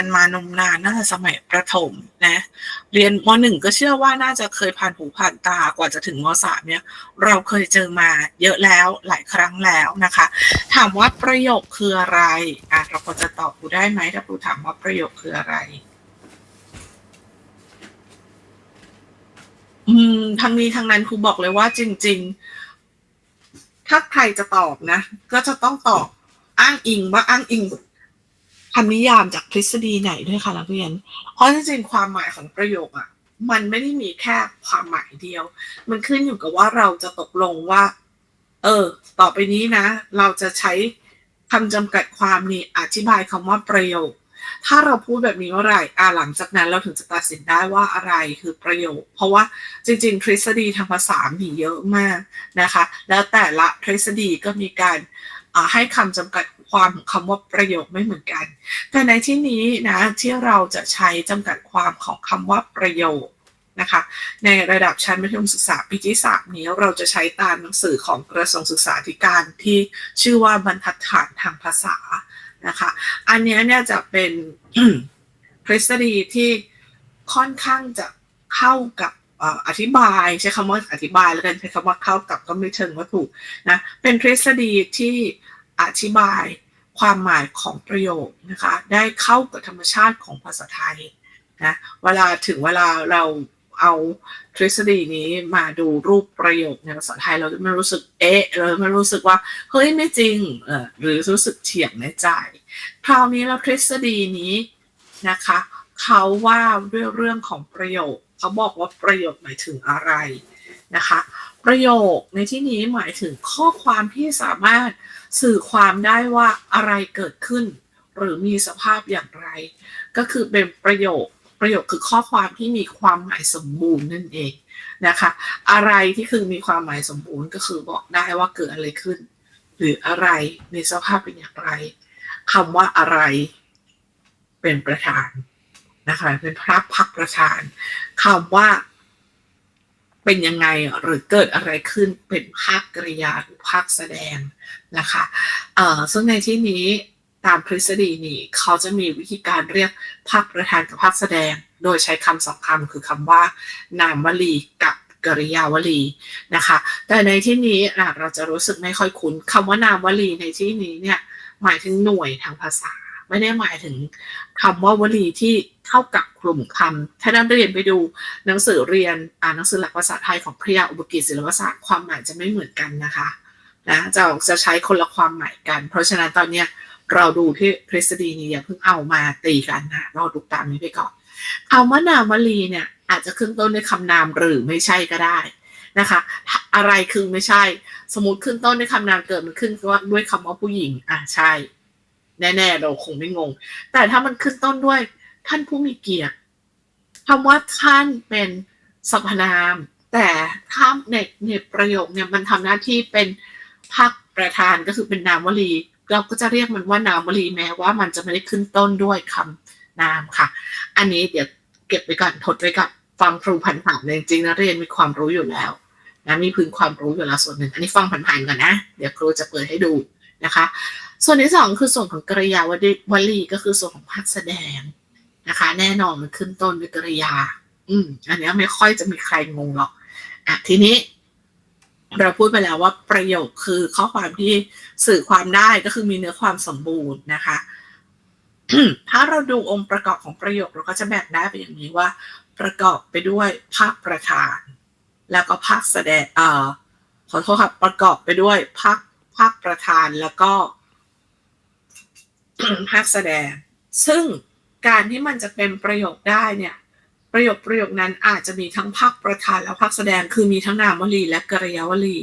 กันมานมนานน่าจะสมัยประถมนะ เรียนมหนึ่งก็เชื่อว่าน่าจะเคยผ่านหูผ่านตากว่าจะถึงมสามเนี่ย เราเคยเจอมาเยอะแล้วหลายครั้งแล้วนะคะ ถามว่าประโยคคืออะไรอะเราพอจะตอบกูได้ไหมถ้ากูถามว่าประโยคคืออะไรอืมทางนี้ทางนั้นครูบอกเลยว่าจริง ๆ ถ้าใครจะตอบนะ ก็จะต้องตอบอ้างอิงว่าอ้างอิง คำนิยามจากทฤษฎีไหนด้วยค่ะนักเรียน เพราะจริงๆความหมายของประโยคอะมันไม่ได้มีแค่ความหมายเดียว มันขึ้นอยู่กับว่าเราจะตกลงว่า เออ ต่อไปนี้นะ เราจะใช้คำจำกัดความนี้อธิบายคำว่าประโยค ถ้าเราพูดแบบนี้เมื่อไหร่อ่าหลังจากนั้นเราถึงจะตัดสินได้ว่าอะไรคือประโยค เพราะว่าจริง ๆ ทฤษฎีทางภาษามีเยอะมากนะคะ แล้วแต่ละทฤษฎีก็มีการ ให้คำจำกัดความของคำว่าประโยคไม่เหมือนกัน แต่ในที่นี้นะที่เราจะใช้จำกัดความของคำว่าประโยคนะคะในระดับชั้นมัธยมศึกษาปีที่สามนี้เราจะใช้ตามหนังสือของกระทรวงศึกษาธิการที่ชื่อว่าบรรทัดฐานทางภาษานะคะ อันนี้เนี่ยจะเป็นทฤษฎีที่ค่อนข้างจะเข้ากับ อธิบายใช้คำว่าอธิบายแล้วกันใช้คำว่าเข้ากับก็ไม่เชิงว่าถูกนะเป็นทฤษฎีที่อธิบายความหมายของประโยคนะคะได้เข้ากับธรรมชาติของภาษาไทยนะเวลาถึงเวลาเราเอาทฤษฎีนี้มาดูรูปประโยคในภาษาไทยเราจะไม่รู้สึกเอ๊ะเราไม่รู้สึกว่าเฮ้ยไม่จริงเออหรือรู้สึกเฉียงในใจ คราวนี้แล้วทฤษฎีนี้นะคะเขาว่าด้วยเรื่องของประโยค เขาบอกว่าประโยคหมายถึงอะไรนะคะ ประโยคในที่นี้หมายถึงข้อความที่สามารถสื่อความได้ว่าอะไรเกิดขึ้น หรือมีสภาพอย่างไร ก็คือเป็นประโยคประโยคคือข้อความที่มีความหมายสมบูรณ์นั่นเองนะคะ อะไรที่คือมีความหมายสมบูรณ์ก็คือบอกได้ว่าเกิดอะไรขึ้น หรืออะไรในสภาพเป็นอย่างไรคำว่าอะไรเป็นประธาน นะคะเป็นพระพักประธานคำว่าเป็นยังไงหรือเกิดอะไรขึ้นเป็นภาคกริยาหรือภาคแสดงนะคะเอ่อซึ่งในที่นี้ตามทฤษฎีนี้เขาจะมีวิธีการเรียกภาคประธานกับภาคแสดง โดยใช้คำสองคำคือคำว่า นามวลีกับกริยาวลีนะคะ แต่ในที่นี้อะเราจะรู้สึกไม่ค่อยคุ้นคำว่านามวลีในที่นี้เนี่ยหมายถึงหน่วยทางภาษา ไม่ได้หมายถึงคำว่าวลีที่ เข้ากับกลุ่มคำถ้านักเรียนไปดูหนังสือเรียนอ่านหนังสือหลักภาษาไทยของพระยาอุปกิจศิลปศาสตร์ความหมายจะไม่เหมือนกันนะคะนะจะจะใช้คนละความหมายกัน เพราะฉะนั้นตอนเนี้ยเราดูที่ทฤษฎีนี้อย่าเพิ่งเอามาตีกันนะเราดูตามนี้ไปก่อนคำว่านามวลีเนี่ยอาจจะขึ้นต้นด้วยคำนามหรือไม่ใช่ก็ได้นะคะ อะไรคือไม่ใช่ สมมติขึ้นต้นด้วยคำนามเกิดมันขึ้นว่าด้วยคำว่าผู้หญิงอะใช่ แน่ๆเราคงไม่งง แต่ถ้ามันขึ้นต้นด้วย ท่านผู้มีเกียรติคำว่าท่านเป็นสรรพนาม แต่ถ้าในในประโยคเนี่ยมันทำหน้าที่เป็นภาคประธานก็คือเป็นนามวลี เราก็จะเรียกมันว่านามวลีแม้ว่ามันจะไม่ได้ขึ้นต้นด้วยคำนามค่ะ อันนี้เดี๋ยวเก็บไว้ก่อนทดไว้ก่อนฟังครูผ่านๆเลยจริงๆนะเรียนมีความรู้อยู่แล้วนะมีพื้นความรู้อยู่แล้วส่วนหนึ่ง อันนี้ฟังผ่านๆก่อนนะ เดี๋ยวครูจะเปิดให้ดูนะคะ ส่วนที่สองคือส่วนของกริยาวลีวลีก็คือส่วนของภาคแสดง นะคะ แน่นอนมันขึ้นต้นด้วยกริยา อืม อันนี้ไม่ค่อยจะมีใครงงหรอก อะทีนี้ เราพูดไปแล้วว่าประโยคคือข้อความที่สื่อความได้ก็คือมีเนื้อความสมบูรณ์นะคะถ้าเราดูองค์ประกอบของประโยคเราก็จะแบ่งได้เป็นอย่างนี้ว่า ประกอบไปด้วยภาคประธาน แล้วก็ภาคแสดงเอ่อขอโทษครับประกอบไปด้วยภาคภาคประธานแล้วก็ภาคแสดง ซึ่ง การที่มันจะเป็นประโยคได้เนี่ยประโยคประโยคนั้นอาจจะมีทั้งภาคประธานและภาคแสดงคือมีทั้งนามวลีและกริยาวลี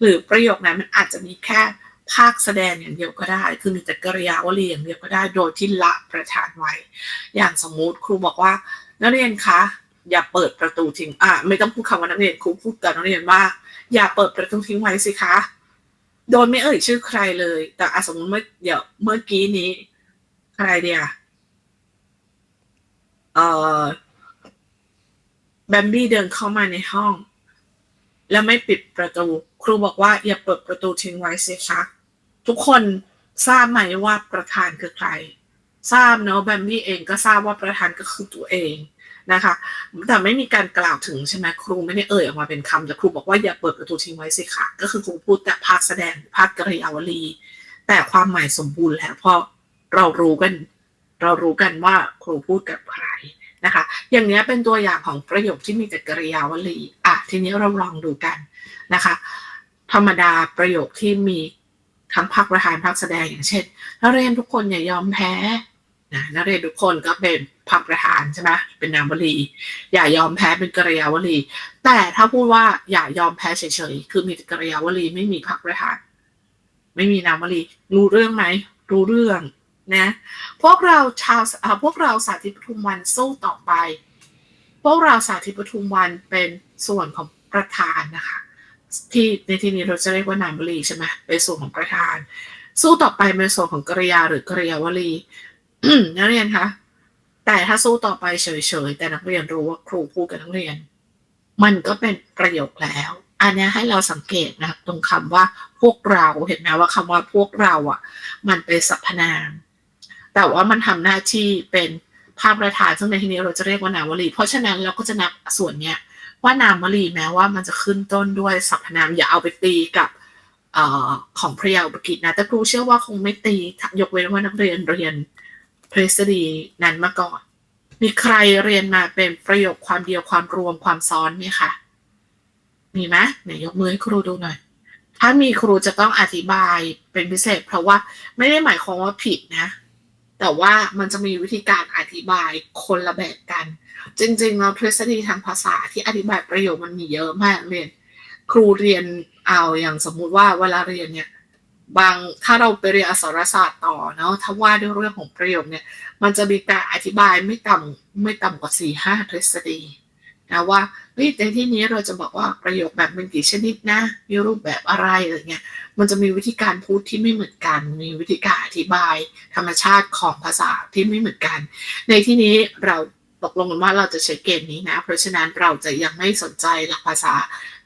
หรือประโยคนั้นมันอาจจะมีแค่ภาคแสดงอย่างเดียวก็ได้ คือมีแต่กริยาวลีอย่างเดียวก็ได้ โดยที่ละประธานไว้ อย่างสมมุติครูบอกว่า นักเรียนคะอย่าเปิดประตูทิ้งอะไม่ต้องพูดคำว่านักเรียนครูพูดกับนักเรียนว่า อย่าเปิดประตูทิ้งไว้สิคะ โดยไม่เอ่ยชื่อใครเลย แต่อสมมติเมื่อเดี๋ยวเมื่อกี้นี้ใครเดีย เอ่อแบมบี้เดินเข้ามาในห้อง แล้วไม่ปิดประตู ครูบอกว่าอย่าเปิดประตูทิ้งไว้สิคะทุกคนทราบไหมว่าประธานคือใคร ทราบเนาะแบมบี้เองก็ทราบว่าประธานก็คือตัวเองนะคะ แต่ไม่มีการกล่าวถึงใช่ไหมครูไม่ได้เอ่ยออกมาเป็นคำแต่ครูบอกว่าอย่าเปิดประตูทิ้งไว้สิค่ะก็คือครูพูดแต่ภาคแสดงภาคกริยาวลี แต่ความหมายสมบูรณ์แล้วเพราะเรารู้กัน เรารู้กันว่าครูพูดกับใครนะคะ อย่างนี้เป็นตัวอย่างของประโยคที่มีแต่กริยาวลี อะ ทีนี้เราลองดูกันนะคะ ธรรมดาประโยคที่มีทั้งภาคประธานภาคแสดงอย่างเช่น นักเรียนทุกคนอย่ายอมแพ้นะนักเรียนทุกคนก็เป็นภาคประธานใช่ไหมเป็นนามวลี อย่ายอมแพ้เป็นกริยาวลี แต่ถ้าพูดว่าอย่ายอมแพ้เฉยๆ คือมีกริยาวลีไม่มีภาคประธานไม่มีนามวลี รู้เรื่องไหม รู้เรื่อง นะพวกเราชาวพวกเราสาธิตปทุมวันสู้ต่อไป พวกเราสาธิตปทุมวันเป็นส่วนของประธานนะคะที่ในที่นี้เราจะเรียกว่านามวลีใช่ไหมเป็นส่วนของประธาน สู้ต่อไปเป็นส่วนของกริยาหรือกริยาวลีนักเรียนคะแต่ถ้าสู้ต่อไปเฉยๆแต่นักเรียนรู้ว่าครูพูดกับนักเรียน มันก็เป็นประโยคแล้ว อันนี้ให้เราสังเกตนะตรงคำว่าพวกเราเห็นไหมว่าคำว่าพวกเราอะ มันเป็นสรรพนาม แต่ว่ามันทำหน้าที่เป็นภาพประธานซึ่งในที่นี้เราจะเรียกว่านามวลี เพราะฉะนั้นเราก็จะนับส่วนเนี้ยว่านามวลีแม้ว่ามันจะขึ้นต้นด้วยสรรพนามอย่าเอาไปตีกับอของพระยาอุปกิจนะ แต่ครูเชื่อว่าคงไม่ตียกเว้นว่านักเรียนเรียนพฤษฎีนั้นมาก่อน มีใครเรียนมาเป็นประโยคความเดียวความรวมความซ้อนไหมคะมีไหมไหนยกมือให้ครูดูหน่อย ถ้ามีครูจะต้องอธิบายเป็นพิเศษ เพราะว่าไม่ได้หมายความว่าผิดนะ แต่ว่ามันจะมีวิธีการอธิบายคนละแบบกัน จริงๆเราทฤษฎีทางภาษาที่อธิบายประโยคมันมีเยอะมากเรียนครูเรียนเอาอย่างสมมุติว่าเวลาเรียนเนี่ยบางถ้าเราไปเรียนอักษรศาสตร์ต่อเนาะถ้าว่าด้วยเรื่องของประโยคเนี่ย มันจะมีการอธิบายไม่ต่ำไม่ต่ำกว่าสี่ห้าทฤษฎี นะว่าในที่นี้เราจะบอกว่าประโยคแบบเป็นกี่ชนิดนะ มีรูปแบบอะไรอะไรเงี้ย มันจะมีวิธีการพูดที่ไม่เหมือนกัน มีวิธีการอธิบาย ธรรมชาติของภาษาที่ไม่เหมือนกัน ในที่นี้เราตกลงกันว่าเราจะใช้เกณฑ์นี้นะ เพราะฉะนั้นเราจะยังไม่สนใจหลักภาษา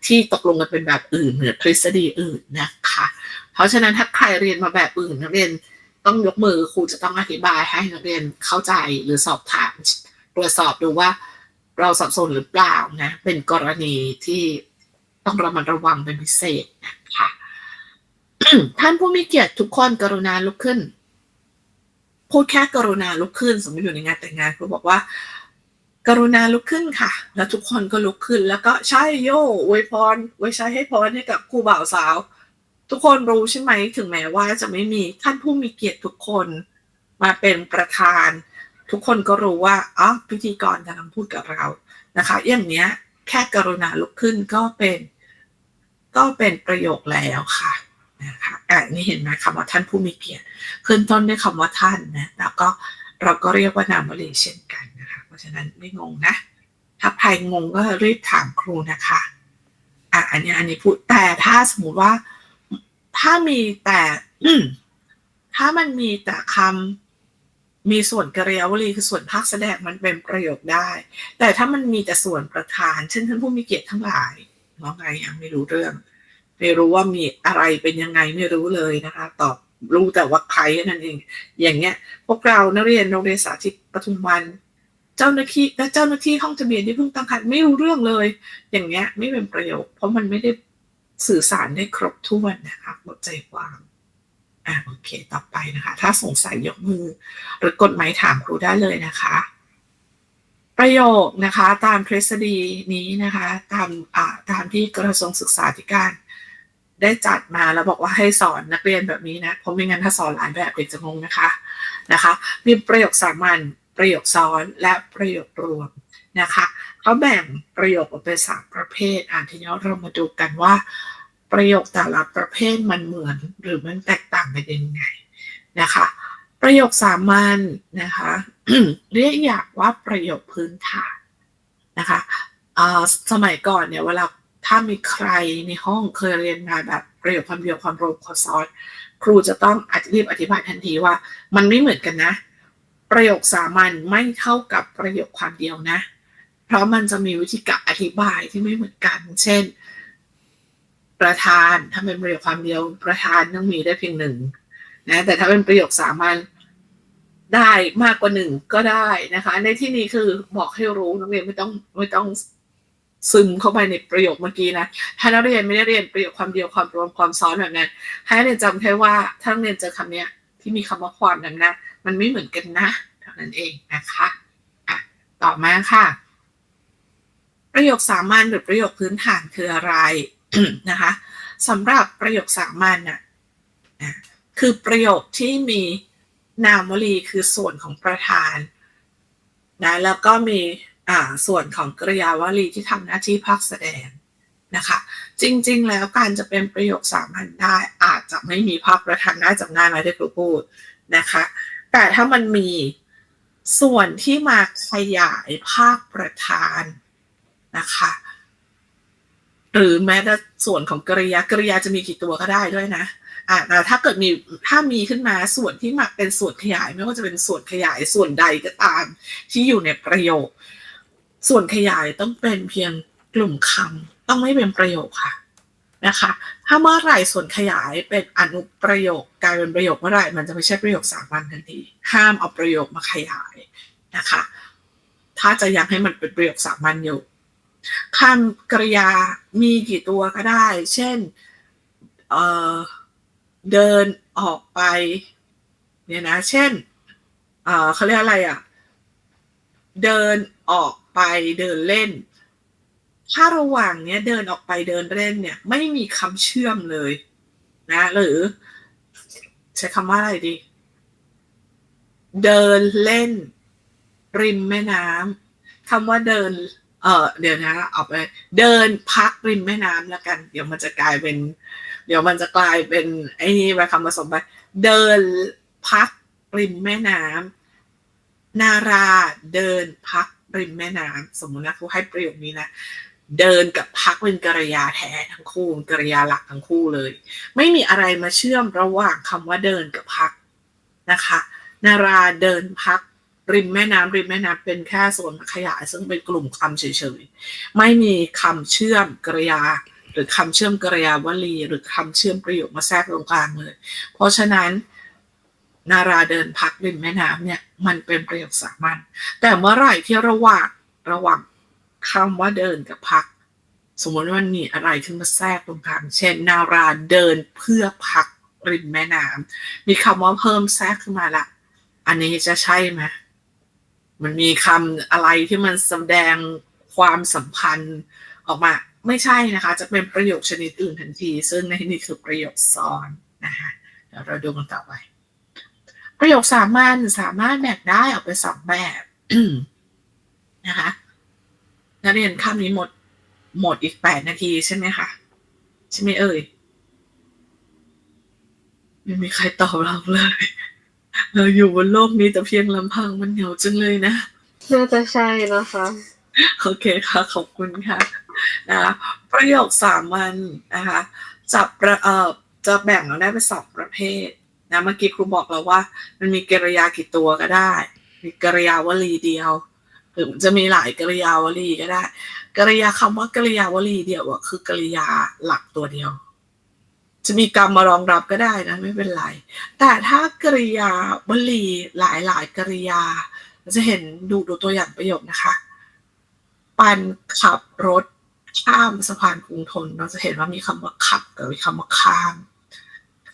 ที่ตกลงกันเป็นแบบอื่นเหนือทฤษฎีอื่นนะคะ เพราะฉะนั้นถ้าใครเรียนมาแบบอื่นนักเรียนต้องยกมือครูจะต้องอธิบายให้นักเรียนเข้าใจหรือสอบถามตรวจสอบดูว่า เราสับสนหรือเปล่านะเป็นกรณีที่ต้องระมัดระวังเป็นพิเศษนะคะท่านผู้มีเกียรติทุกคนกรุณาลุกขึ้น พูดแค่กรุณาลุกขึ้น สมมติอยู่ในงานแต่งงานครูบอกว่า กรุณาลุกขึ้นค่ะ แล้วทุกคนก็ลุกขึ้น แล้วก็ใช่โย่อวยพรอวยใช้ให้พรให้กับครูบ่าวสาว ทุกคนรู้ใช่ไหมถึงแม้ว่าจะไม่มีท่านผู้มีเกียรติทุกคนมาเป็นประธาน ทุกคนก็รู้ว่าอ๋อพิธีกรกำลังพูดกับเรานะคะ อย่างเนี้ยแค่กรุณาลุกขึ้นก็เป็นก็เป็นประโยคแล้วค่ะนะคะอ่านี่เห็นไหมคำว่าท่านผู้มีเกียรติขึ้นต้นด้วยคำว่าท่านนะแล้วก็เราก็เรียกว่านามวลีเช่นกันนะคะ เพราะฉะนั้นไม่งงนะ ถ้าใครงงก็รีบถามครูนะคะอะอันนี้อันนี้พูดแต่ถ้าสมมติว่า ถ้ามีแต่ถ้ามันมีแต่คำ มีส่วนกริยาวลีคือส่วนภาคแสดงมันเป็นประโยคได้ แต่ถ้ามันมีแต่ส่วนประธาน เช่นท่านผู้มีเกียรติทั้งหลายน้องไงยังไม่รู้เรื่อง ไม่รู้ว่ามีอะไรเป็นยังไงไม่รู้เลยนะคะ ตอบรู้แต่ว่าใครนั่นเอง อย่างเงี้ย พวกเรานักเรียนโรงเรียนสาธิตปทุมวัน เจ้าหน้าที่และเจ้าหน้าที่ห้องทะเบียนที่เพิ่งตั้งครรภ์ไม่รู้เรื่องเลย อย่างเงี้ยไม่เป็นประโยชน์เพราะมันไม่ได้สื่อสารได้ครบถ้วนนะคะหมดใจความ อ่าโอเค ต่อไปนะคะ ถ้าสงสัยยกมือ หรือกดไม้ถามครูได้เลยนะคะ ประโยคนะคะตามทฤษฎีนี้นะคะ ตามอ่าตามที่กระทรวงศึกษาธิการได้จัดมาแล้วบอกว่าให้สอนนักเรียนแบบนี้นะ เพราะไม่งั้นถ้าสอนหลายแบบเด็กจะงงนะคะนะคะ มีประโยคสามัญประโยคซ้อนและประโยครวมนะคะเขาแบ่งประโยคออกเป็นสามประเภท อ่านทีนี้เรามาดูกันว่า ประโยคแต่ละประเภทมันเหมือนหรือมันแตกต่างกันยังไงนะคะ ประโยคสามัญนะคะเรียกอยากว่าประโยคพื้นฐานนะคะสมัยก่อนเนี่ยเวลาถ้ามีใครในห้องเคยเรียนมาแบบประโยคความเดียวความรวมความซ้อน ครูจะต้องอธิบอธิบายทันทีว่า มันไม่เหมือนกันนะ ประโยคสามัญไม่เท่ากับประโยคความเดียวนะ เพราะมันจะมีวิธีการอธิบายที่ไม่เหมือนกัน เช่น ประธาน ถ้าเป็นประโยคความเดียวประธานต้องมีได้เพียงหนึ่งนะแต่ถ้าเป็นประโยคสามัญได้มากกว่าหนึ่งก็ได้นะคะ ในที่นี้คือบอกให้รู้นักเรียนไม่ต้องไม่ต้องซึมเข้าไปในประโยคเมื่อกี้นะถ้านักเรียนไม่ได้เรียนประโยคความเดียวความรวมความซ้อนแบบนั้น ให้นักเรียนจำแค่ว่าถ้านักเรียนเจอคำเนี้ยที่มีคำว่าความนั้นนะ มันไม่เหมือนกันนะเท่านั้นเองนะคะอะต่อมาค่ะ ประโยคสามัญหรือประโยคพื้นฐานคืออะไร นะคะสำหรับประโยคสามัญน่ะคือประโยคที่มีนามวลีคือส่วนของประธานนะแล้วก็มีอ่าส่วนของกริยาวลีที่ทำหน้าที่ภาคแสดงนะคะจริงๆ แล้วการจะเป็นประโยคสามัญได้อาจจะไม่มีภาคประธานน่าจำง่ายไหมที่ครูพูดนะคะแต่ถ้ามันมีส่วนที่มาขยายภาคประธาน หรือแม้แต่ส่วนของกริยากริยาจะมีกี่ตัวก็ได้ด้วยนะอ่าแต่ถ้าเกิดมีถ้ามีขึ้นมาส่วนที่มาเป็นส่วนขยาย ไม่ว่าจะเป็นส่วนขยายส่วนใดก็ตาม ที่อยู่ในประโยค ส่วนขยายต้องเป็นเพียงกลุ่มคำต้องไม่เป็นประโยคค่ะนะคะ ถ้าเมื่อไหร่ส่วนขยายเป็นอนุประโยคกลายเป็นประโยคเมื่อไหร่มันจะไม่ใช่ประโยคสามัญทันทีห้ามเอาประโยคมาขยายนะคะ ถ้าจะยังให้มันเป็นประโยคสามัญอยู่ คำกริยามีกี่ตัวก็ได้ เช่นเเดินออกไปเนี่ยนะ เช่นเเขาเรียกอะไรอะ เดินออกไปเดินเล่น ถ้าระหว่างเนี้ยเดินออกไปเดินเล่นเนี่ย ไม่มีคำเชื่อมเลยนะ หรือ ใช้คำว่าอะไรดี เดินเล่น ริมแม่น้ำคำว่าเดิน เออเดี๋ยวนะเอาไปเดินพักริมแม่น้ำแล้วกัน เดี๋ยวมันจะกลายเป็น เดี๋ยวมันจะกลายเป็นไอ้นี่ไปคำผสมไปเดินพักริมแม่น้ำนาราเดินพักริมแม่น้ำสมมตินะครูให้ประโยคนี้นะเดินกับพักเป็นกริยาแท้ทั้งคู่กริยาหลักทั้งคู่เลย ไม่มีอะไรมาเชื่อมระหว่างคำว่าเดินกับพักนะคะ นาราเดินพัก ริมแม่น้ำริมแม่น้ำเป็นแค่ส่วนขยาย ซึ่งเป็นกลุ่มคำเฉยๆ ไม่มีคำเชื่อมกริยา หรือคำเชื่อมกริยาวลี หรือคำเชื่อมประโยคมาแทรกตรงกลางเลย เพราะฉะนั้นนาราเดินพักริมแม่น้ำเนี่ยมันเป็นประโยคสามัญแต่เมื่อไหร่ที่ระหว่างระหว่างคำว่าเดินกับพัก สมมติว่ามันมีอะไรขึ้นมาแทรกตรงกลางเช่น นาราเดินเพื่อพักริมแม่น้ำมีคำว่าเพิ่มแทรกขึ้นมาละ อันนี้จะใช่ไหม มันมีคำอะไรที่มันแสดงความสัมพันธ์ออกมาไม่ใช่นะคะ จะเป็นประโยคชนิดอื่นทันที ซึ่งในนี้คือประโยคซ้อนนะคะเดี๋ยวเราดูกันต่อไป ประโยคสามัญสามารถแบ่งได้ออกเป็นสองแบบนะคะนักเรียนข้ามนี้หมดหมดอีกแปดนาทีใช่ไหมคะใช่ไหมเอ่ยไม่มีใครตอบเราเลย เราอยู่บนโลกนี้แต่เพียงลำพังมันเหงาจังเลยนะ น่าจะใช่นะคะ โอเคค่ะ ขอบคุณค่ะนะคะประโยคสามัญนะคะจับประเอ่อจะแบ่งเราได้เป็นสองประเภทนะเมื่อกี้ครูบอกแล้วว่า มันมีกริยากี่ตัวก็ได้ มีกริยาวลีเดียวหรือจะมีหลายกริยาวลีก็ได้ กริยาคำว่ากริยาวลีเดียวอะคือกริยาหลักตัวเดียว จะมีกรรมมารองรับก็ได้นะไม่เป็นไร แต่ถ้ากริยาวลีหลายหลายๆกริยาเราจะเห็นดูดูตัวอย่างประโยคนะคะ ปันขับรถข้ามสะพานกรุงทน เราจะเห็นว่ามีคำว่าขับกับมีคำว่าข้าม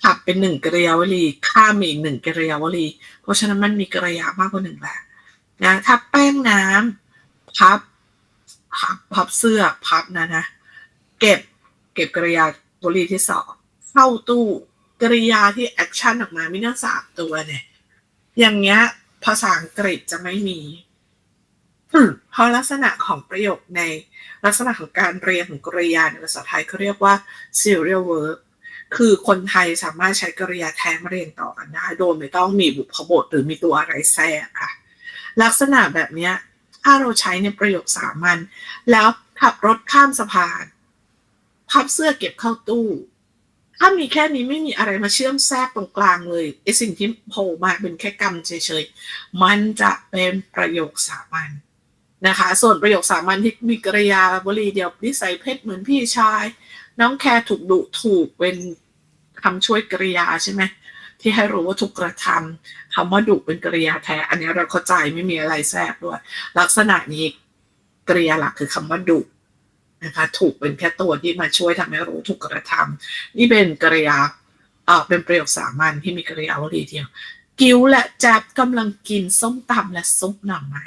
ขับเป็นหนึ่งกริยาวลีข้ามอีกหนึ่งกริยาวลี เพราะฉะนั้นมันมีกริยามากกว่าหนึ่งแหละนะถ้าแป้งน้ำพับพับพับเสื้อพับนะนะ เก็บเก็บกริยาวลีที่สอง เข้าตู้กริยาที่แอคชั่นออกมามีทั้งสามตัวเนี่ย อย่างเงี้ย ภาษาอังกฤษจะไม่มีเพราะลักษณะของประโยคในลักษณะของการเรียงของกริยาในภาษาไทยเขาเรียกว่า serial verb คือคนไทยสามารถใช้กริยาแท้มาเรียงต่อกันได้โดยไม่ต้องมีบุพบทหรือมีตัวอะไรแทรกค่ะ ลักษณะแบบเนี้ยถ้าเราใช้ในประโยคสามัญแล้วขับรถข้ามสะพาน พับเสื้อเก็บเข้าตู้ ถ้ามีแค่นี้ไม่มีอะไรมาเชื่อมแทรกตรงกลางเลยไอสิ่งที่โผล่มาเป็นแค่กรรมเฉยๆ มันจะเป็นประโยคสามัญนะคะ ส่วนประโยคสามัญที่มีกริยาบรีเดียวนิสัยเพชรเหมือนพี่ชาย น้องแคร์ถูกดุถูกเป็นคำช่วยกริยาใช่ไหมที่ให้รู้ว่าถูกกระทำคำว่าดุเป็นกริยาแท้ อันนี้เราเข้าใจไม่มีอะไรแทรกด้วย ลักษณะนี้กริยาหลักคือคำว่าดุ นะคะถูกเป็นแค่ตัวที่มาช่วยทำให้รู้ถูกกระทำนี่เป็นกริยาเอ่อเป็นประโยคสามัญที่มีกริยาวลีเดียว กิ้วและแจ๊บกำลังกินส้มตำและซุปหน่อไม้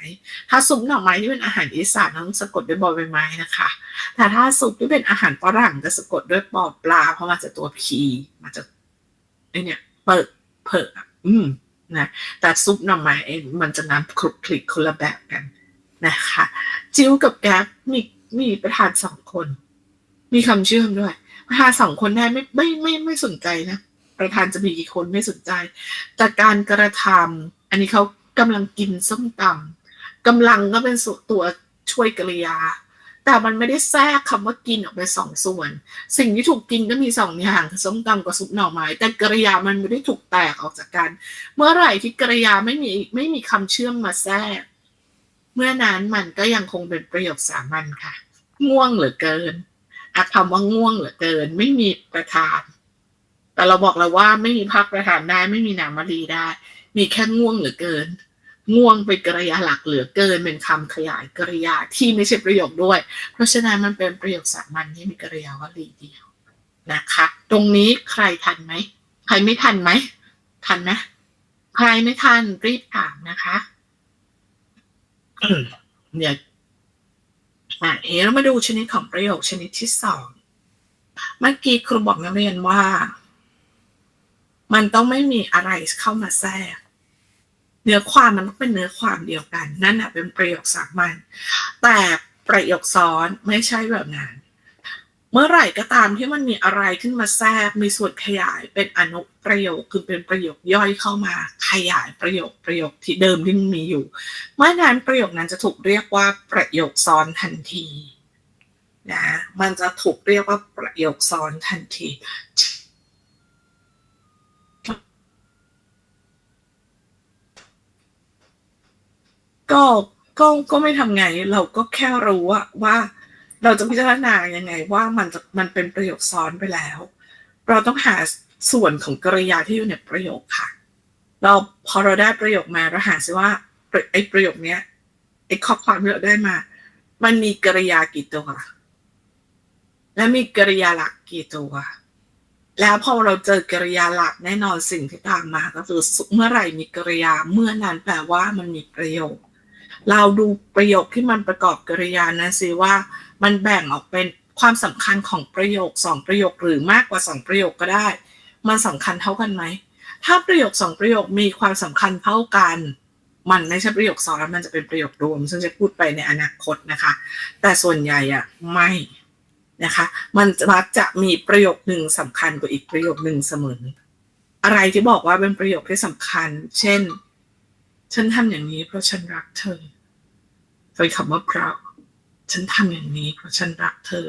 ถ้าซุปหน่อไม้ที่เป็นอาหารอีสานต้องสะกดด้วยบอใบไม้นะคะ แต่ถ้าซุปที่เป็นอาหารฝรั่งจะสะกดด้วยปอปลา เพราะมาจากตัวพีมาจากไอเนี่ยเปิดเผิกอะอืมนะแต่ซุปหน่อไม้เองมันจะน้ำคลุกคลิกคนละแบบกันนะคะ จิ้วกับแก๊บมี มีประธานสองคน มีคำเชื่อมด้วย ประธานสองคนได้ไม่ไม่ไม่ไม่สนใจนะ ประธานจะมีกี่คนไม่สนใจ แต่การกระทำอันนี้เขากำลังกินส้มตำกำลังก็เป็นตัวช่วยกริยา แต่มันไม่ได้แทรกคำว่ากินออกไปสองส่วน สิ่งที่ถูกกินก็มีสองอย่างส้มตำกับซุปหน่อไม้แต่กริยามันไม่ได้ถูกแตกออกจากกัน เมื่อไหร่ที่กริยาไม่มีไม่มีคำเชื่อมมาแทรกเมื่อนั้นมันก็ยังคงเป็นประโยคสามัญค่ะ ง่วงเหลือเกินอะคำว่าง่วงเหลือเกิน ไม่มีประธาน แต่เราบอกแล้วว่าไม่มีภาคประธานได้ ไม่มีนามวลีได้ มีแค่ง่วงเหลือเกิน ง่วงเป็นกริยาหลักเหลือเกิน เป็นคำขยายกริยาที่ไม่ใช่ประโยคด้วย เพราะฉะนั้นมันเป็นประโยคสามัญที่มีกริยาวลีเดียวนะคะ ตรงนี้ใครทันไหมใครไม่ทันไหมทันไหมใครไม่ทันรีบถามนะคะอืมเดี๋ยว อะเดี๋ยวเรามาดูชนิดของประโยคชนิดที่สอง เมื่อกี้ครูบอกนักเรียนว่า มันต้องไม่มีอะไรเข้ามาแทรก เนื้อความมันต้องเป็นเนื้อความเดียวกัน นั่นแหะเป็นประโยคสามัญแต่ประโยคซ้อนไม่ใช่แบบนั้น เมื่อไหร่ก็ตามที่มันมีอะไรขึ้นมาแทรกมีส่วนขยายเป็นอนุประโยคคือเป็นประโยคย่อยเข้ามา ขยายประโยคประโยคที่เดิมที่มันมีอยู่ เมื่อนั้นประโยคนั้นจะถูกเรียกว่าประโยคซ้อนทันทีนะมันจะถูกเรียกว่าประโยคซ้อนทันทีก็ก็ก็ไม่ทำไงเราก็แค่รู้ว่าว่า เราจะพิจารณายังไงว่ามันจะมันเป็นประโยคซ้อนไปแล้ว เราต้องหาส่วนของกริยาที่อยู่ในประโยคค่ะ เราพอเราได้ประโยคมาเราหาซิว่าไอ้ประโยคเนี้ยไอ้ข้อความที่เราได้มา มันมีกริยากี่ตัว และมีกริยาหลักกี่ตัว แล้วพอเราเจอกริยาหลักแน่นอนสิ่งที่ตามมาก็คือเมื่อไหร่มีกริยาเมื่อนั้นแปลว่ามันมีประโยค เราดูประโยคที่มันประกอบกริยานะสิว่า มันแบ่งออกเป็นความสำคัญของประโยคสองประโยคหรือมากกว่าสองประโยคก็ได้ มันสำคัญเท่ากันไหม ถ้าประโยคสองประโยคมีความสำคัญเท่ากัน มันไม่ใช่ประโยคซ้อนมันจะเป็นประโยครวม ซึ่งจะพูดไปในอนาคตนะคะ แต่ส่วนใหญ่อะไม่นะคะ มันมักจะมีประโยคหนึ่งสำคัญกว่าอีกประโยคหนึ่งเสมอ อะไรที่บอกว่าเป็นประโยคที่สำคัญ เช่น ฉันทำอย่างนี้เพราะฉันรักเธอเป็นคำว่าเพราะ ฉันทำอย่างนี้เพราะฉันรักเธอ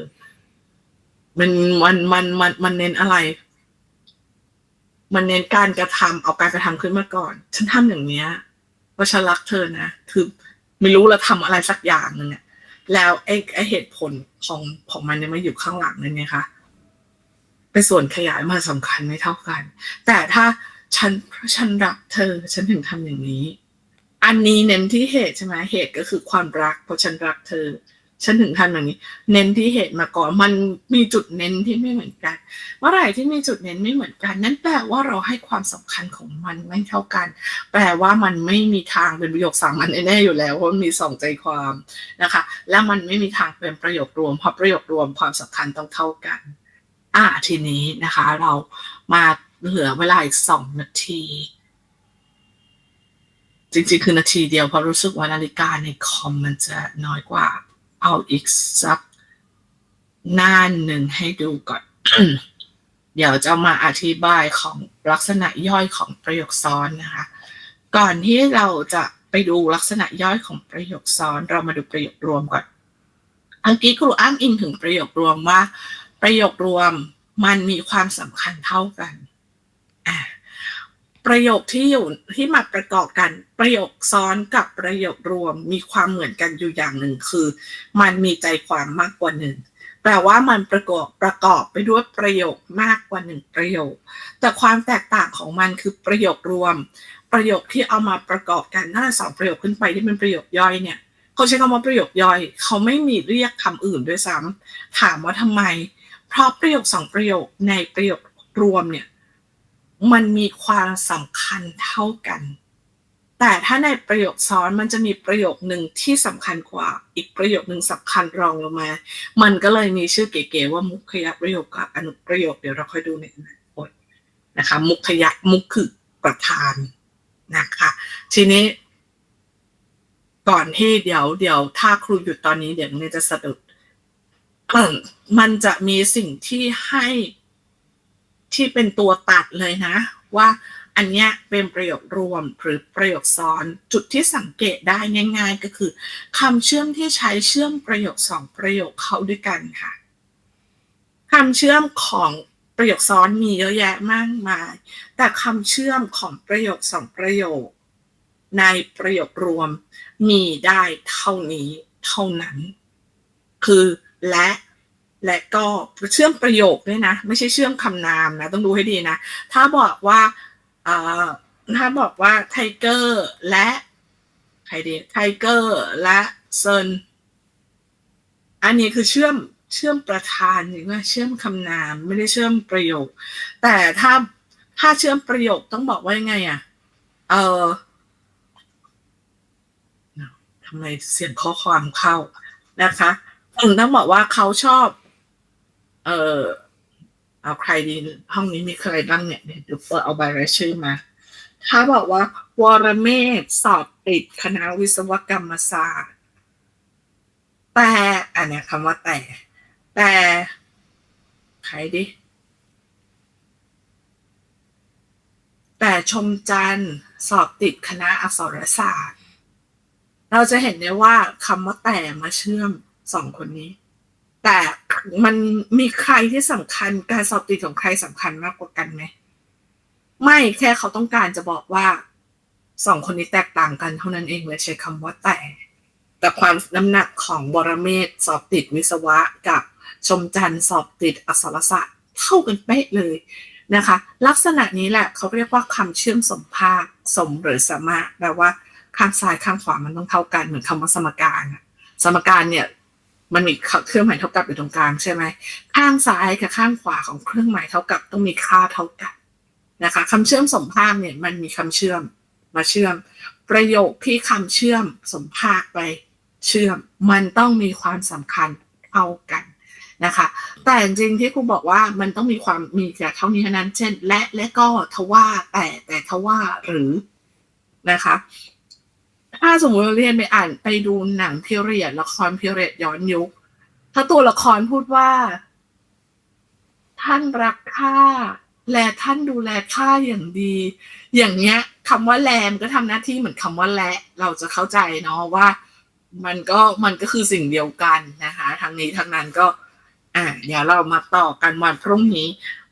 มันมันมันมันมันเน้นอะไร มันเน้นการกระทำเอาการกระทำขึ้นมาก่อน ฉันทำอย่างเนี้ยเพราะฉันรักเธอนะคือไม่รู้เราทำอะไรสักอย่างหนึ่งเนี่ยแล้วไอ้ไอ้เหตุผลของของมันเนี่ยมาอยู่ข้างหลังนั่นไงคะเป็นส่วนขยายมาสำคัญไม่เท่ากัน แต่ถ้าฉันเพราะฉันรักเธอ ฉันถึงทำอย่างนี้ อันนี้เน้นที่เหตุใช่ไหมเหตุก็คือความรัก เพราะฉันรักเธอ ฉันถึงทำอย่างนี้ เน้นที่เหตุมาก่อนมันมีจุดเน้นที่ไม่เหมือนกัน เมื่อไหร่ที่มีจุดเน้นไม่เหมือนกัน นั่นแปลว่าเราให้ความสำคัญของมันไม่เท่ากัน แปลว่ามันไม่มีทางเป็นประโยคสามัญแน่ๆอยู่แล้วเพราะมีสองใจความนะคะ และมันไม่มีทางเป็นประโยครวมเพราะประโยครวมความสำคัญต้องเท่ากัน อ่าทีนี้นะคะ เรามาเหลือเวลาอีกสองนาทีจริงๆ คือนาทีเดียวเพราะรู้สึกว่านาฬิกาในคอมมันจะน้อยกว่า เอาอีกสักหน้าหนึ่งให้ดูก่อน เดี๋ยวจะมาอธิบายของลักษณะย่อยของประโยคซ้อนนะคะ ก่อนที่เราจะไปดูลักษณะย่อยของประโยคซ้อน เรามาดูประโยครวมก่อนเมื่อกี้ครูอ้างอิงถึงประโยครวมว่า ประโยครวมมันมีความสำคัญเท่ากันอะ ประโยคที่อยู่ที่มาประกอบกัน ประโยคซ้อนกับประโยครวมมีความเหมือนกันอยู่อย่างหนึ่งคือ มันมีใจความมากกว่าหนึ่งแปลว่ามันประกอบประกอบไปด้วยประโยคมากกว่าหนึ่งประโยค แต่ความแตกต่างของมันคือประโยครวม ประโยคที่เอามาประกอบกันน่าสองประโยคขึ้นไปที่เป็นประโยคย่อยเนี่ยเขาใช้คำว่าประโยคย่อย เขาไม่มีเรียกคำอื่นด้วยซ้ำถามว่าทำไม เพราะประโยคสองประโยคในประโยครวมเนี่ย มันมีความสำคัญเท่ากัน แต่ถ้าในประโยคซ้อนมันจะมีประโยคหนึ่งที่สำคัญกว่า อีกประโยคหนึ่งสำคัญรองลงมา มันก็เลยมีชื่อเก๋ๆว่ามุขยประโยคกับอนุประโยคเดี๋ยวเราค่อยดูในอนาคตนะคะ มุขยะมุขคือประธานนะคะ ทีนี้ ก่อนที่เดี๋ยวเดี๋ยวถ้าครูหยุดตอนนี้เดี๋ยวเนี่ยจะสะดุดมมันจะมีสิ่งที่ให้ ที่เป็นตัวตัดเลยนะ ว่าอันเนี้ยเป็นประโยครวมหรือประโยคซ้อนจุดที่สังเกตได้ง่าย ๆ ก็คือคำเชื่อมที่ใช้เชื่อมประโยคสองประโยคเข้าด้วยกันค่ะคำเชื่อมของประโยคซ้อนมีเยอะแยะมากมาย แต่คำเชื่อมของประโยคสองประโยค ในประโยครวมมีได้เท่านี้เท่านั้น คือและ และก็เชื่อมประโยคด้วยนะ ไม่ใช่เชื่อมคำนามนะ ต้องดูให้ดีนะ ถ้าบอกว่าถ้าบอกว่าไทเกอร์และใครดีไทเกอร์และเซนอันนี้คือเชื่อมเชื่อมประธานหรือว่าเชื่อมคำนามไม่ได้เชื่อมประโยค แต่ถ้าถ้าเชื่อมประโยคต้องบอกว่ายังไงอะ เออทำไมเสียงข้อความเข้านะคะถึงต้องบอกว่าเขาชอบ เออเอาใครดีห้องนี้มีใครบ้างเนี่ยเดี๋ยวเปิดเอาใบรายชื่อมา ถ้าบอกว่าวรเมศสอบติดคณะวิศวกรรมศาสตร์ แต่อันเนี้ยคำว่าแต่ แต่ใครดิ แต่ชมจันสอบติดคณะอักษรศาสตร์ เราจะเห็นได้ว่าคำว่าแต่มาเชื่อมสองคนนี้ แต่ มันมีใครที่สำคัญการสอบติดของใครสำคัญมากกว่ากันไหมไม่แค่เขาต้องการจะบอกว่าสองคนนี้แตกต่างกันเท่านั้นเองเลยใช้คำว่าแต่ แต่ความน้ำหนักของบรเมศสอบติดวิศวะกับชมจันทร์สอบติดอักษรศาสตร์เท่ากันเป๊ะเลยนะคะ ลักษณะนี้แหละเขาเรียกว่าคำเชื่อมสมภาคสมหรือสมะแปลว่าข้างซ้ายข้างขวามันต้องเท่ากันเหมือนคำว่าสมการ สมการเนี่ย มันมีเครื่องหมายเท่ากับอยู่ตรงกลางใช่ไหมข้างซ้ายกับข้างขวาของเครื่องหมายเท่ากับต้องมีค่าเท่ากันนะคะคำเชื่อมสมภาคเนี่ยมันมีคำเชื่อมมาเชื่อม ประโยคที่คำเชื่อมสมภาคไปเชื่อม มันต้องมีความสำคัญเท่ากันนะคะแต่จริงที่ครูบอกว่ามันต้องมีความมีแต่เท่านี้เท่านั้น เช่น และและก็ทว่าแต่แต่ทว่าหรือนะคะ ถ้าสมมติเราเรียนไปอ่านไปดูหนังพิเรียดละครพิเรียดย้อนยุค ถ้าตัวละครพูดว่า ท่านรักข้าและท่านดูแลข้าอย่างดี อย่างเนี้ยคำว่าแลมก็ทำหน้าที่เหมือนคำว่าและ เราจะเข้าใจเนาะว่า มันก็มันก็คือสิ่งเดียวกันนะคะทั้งนี้ทั้งนั้นก็ อ่าเดี๋ยวเรามาต่อกันวันพรุ่งนี้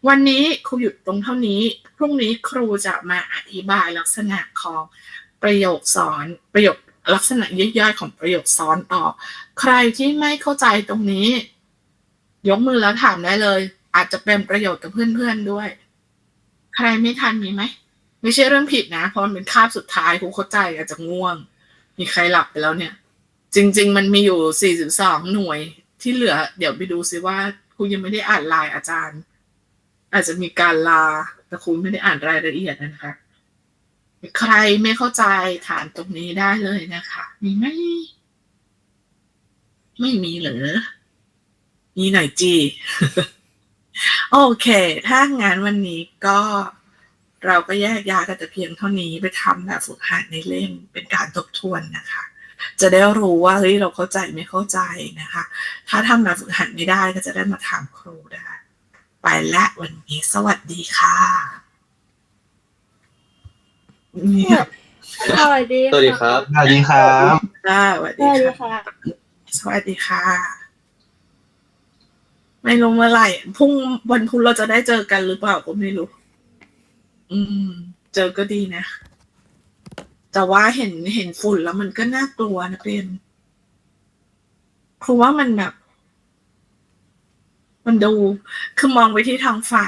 วันนี้ครูหยุดตรงเท่านี้ พรุ่งนี้ครูจะมาอธิบายลักษณะของ ประโยคสอนประโยคลักษณะย่อยๆของประโยคซ้อนต่อ ใครที่ไม่เข้าใจตรงนี้ ยกมือแล้วถามได้เลย อาจจะเป็นประโยชน์กับเพื่อนๆด้วย ใครไม่ทันมีไหมไม่ใช่เรื่องผิดนะ เพราะมันเป็นคาบสุดท้ายครูเข้าใจอาจจะง่วง มีใครหลับไปแล้วเนี่ย จริง ๆ มันมีอยู่ 42 หน่วยที่เหลือ เดี๋ยวไปดูซิว่าครูยังไม่ได้อ่านลน์อาจารย์ อาจจะมีการลาแต่ครูไม่ได้อ่านรายละเอียดนะคะ ใครไม่เข้าใจถามตรงนี้ได้เลยนะคะมีไหมไม่มีเหรอมีหน่อยจีโอเค ถ้างานวันนี้ก็เราก็แยกยากันแต่เพียงเท่านี้ไปทำแบบฝึกหัดในเล่มเป็นการทบทวนนะคะ จะได้รู้ว่าเฮ้ยเราเข้าใจไม่เข้าใจนะคะ ถ้าทำแบบฝึกหัดไม่ได้ก็จะได้มาถามครูได้ ไปและวันนี้สวัสดีค่ะ สวัสดีสวัสดีครับ สวัสดีครับค่ะสวัสสดีวัสดีค่ะค่ะ สวัสดีค่ะ ไม่รู้เมื่อไหร่พรุ่งวันพุธเราจะได้เจอกันหรือเปล่าก็ไม่รู้ อืม เจอก็ดีนะ แต่ว่าเห็นเห็นฝุ่นแล้วมันก็น่ากลัวนะเรียนครูว่ามันแบบ มันดู คือมองไปที่ท้องฟ้า